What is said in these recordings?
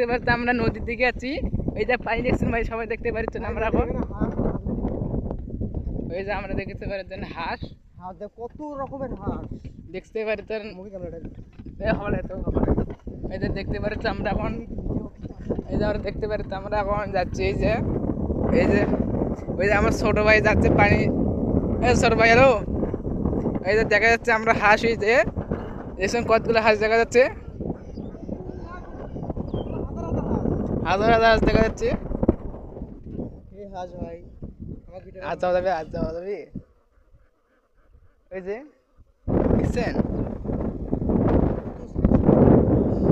দেখতে পাচ্ছি আমরা নদীর দিকে আছি। এই যে পানি দেখছেন ভাই সবাই দেখতে পাচ্ছেন আমরা এখন ওই যে আমরা দেখতে পাচ্ছেন হাঁস। কত রকমের হাঁস। দেখতে পাচ্ছেন এই যে দেখতে পাচ্ছি আমরা এখন এই যে আমরা দেখতে পাচ্ছি আমরা এখন যাচ্ছি এই যে এই যে ওই যে আমার ছোট ভাই যাচ্ছে পানি এই ছোট ভাই হ্যালো এই যে দেখা যাচ্ছে আমরা হাঁস এই যে দেখছেন কতগুলো হাঁস দেখা যাচ্ছে? হাজার হাজার হাঁস দেখা যাচ্ছে। এই হাঁস ভাই আমার ভিডিও যাবে আজ যাওয়া যাবে ওই যে দেখছেন?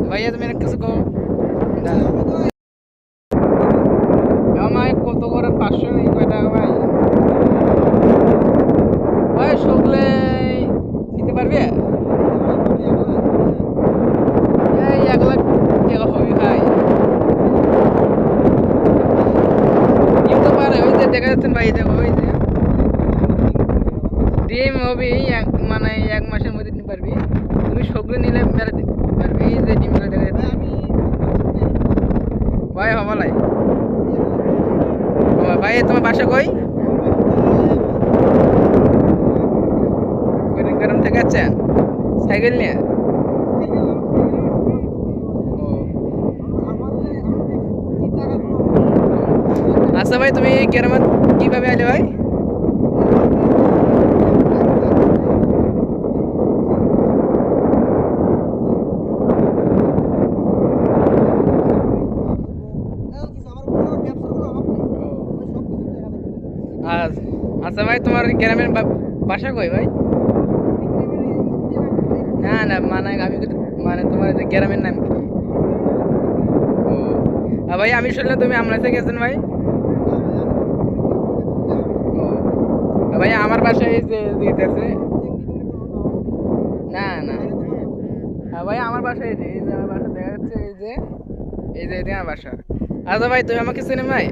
ভাইয়া তুমি কিছু কো কত করে পাঁচশো নেই? কয় টাকা ভাই? ভাই সকলে নিতে পারবে এই এক লাখ টাকা হবে ভাই নিতে পারে ওই যে দেখা যাচ্ছেন ভাই দেখো ওই যে। ডিম হবে এক মানে এক মাসের মধ্যে নিতে পারবি। তুমি সকলে নিলে মেলা দিতে পারবি এই যে ডিমগুলো দেখা যাচ্ছে। ভাই হবালাই ভাই। তোমার বাসা কই? কারণ থেকে সাইকেল নিয়ে? আচ্ছা ভাই, তুমি কেরামত কীভাবে আলে ভাই? আচ্ছা ভাই, তোমার গ্রামের বাসা কই ভাই? না না মানে আমি মানে তোমার গ্রামের নাম কি? ভাই, আমি শুনলাম তুমি আমরা থেকে গেছেন ভাই। ভাই, আমার বাসায় এই যে দিতে আছে না না। হ্যাঁ ভাই, আমার বাসায় এই যে এই যে আমার বাসা দেখা যাচ্ছে, এই যে এই যে এদিকে আমার বাসা। আচ্ছা ভাই, তুমি আমাকে ভাই?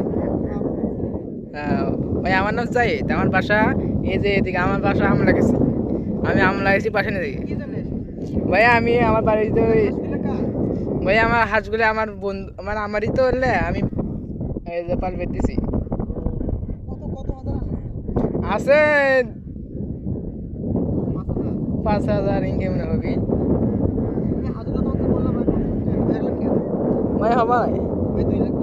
ভাই, আমার নাম আমার বাসা, এই যে এদিকে, আমার বাসা আমলা গেছি। আমি আমলা গেছি দিকে ভাই, আমি আমার বাড়িতে ভাই, আমার হাঁসগুলো আমার বন্ধু মানে আমারই তো হলে আমি পাল বেঁধেছি আছে পাঁচ হাজার। ইনকাম হবে? ভাই হবাই দুই লাখ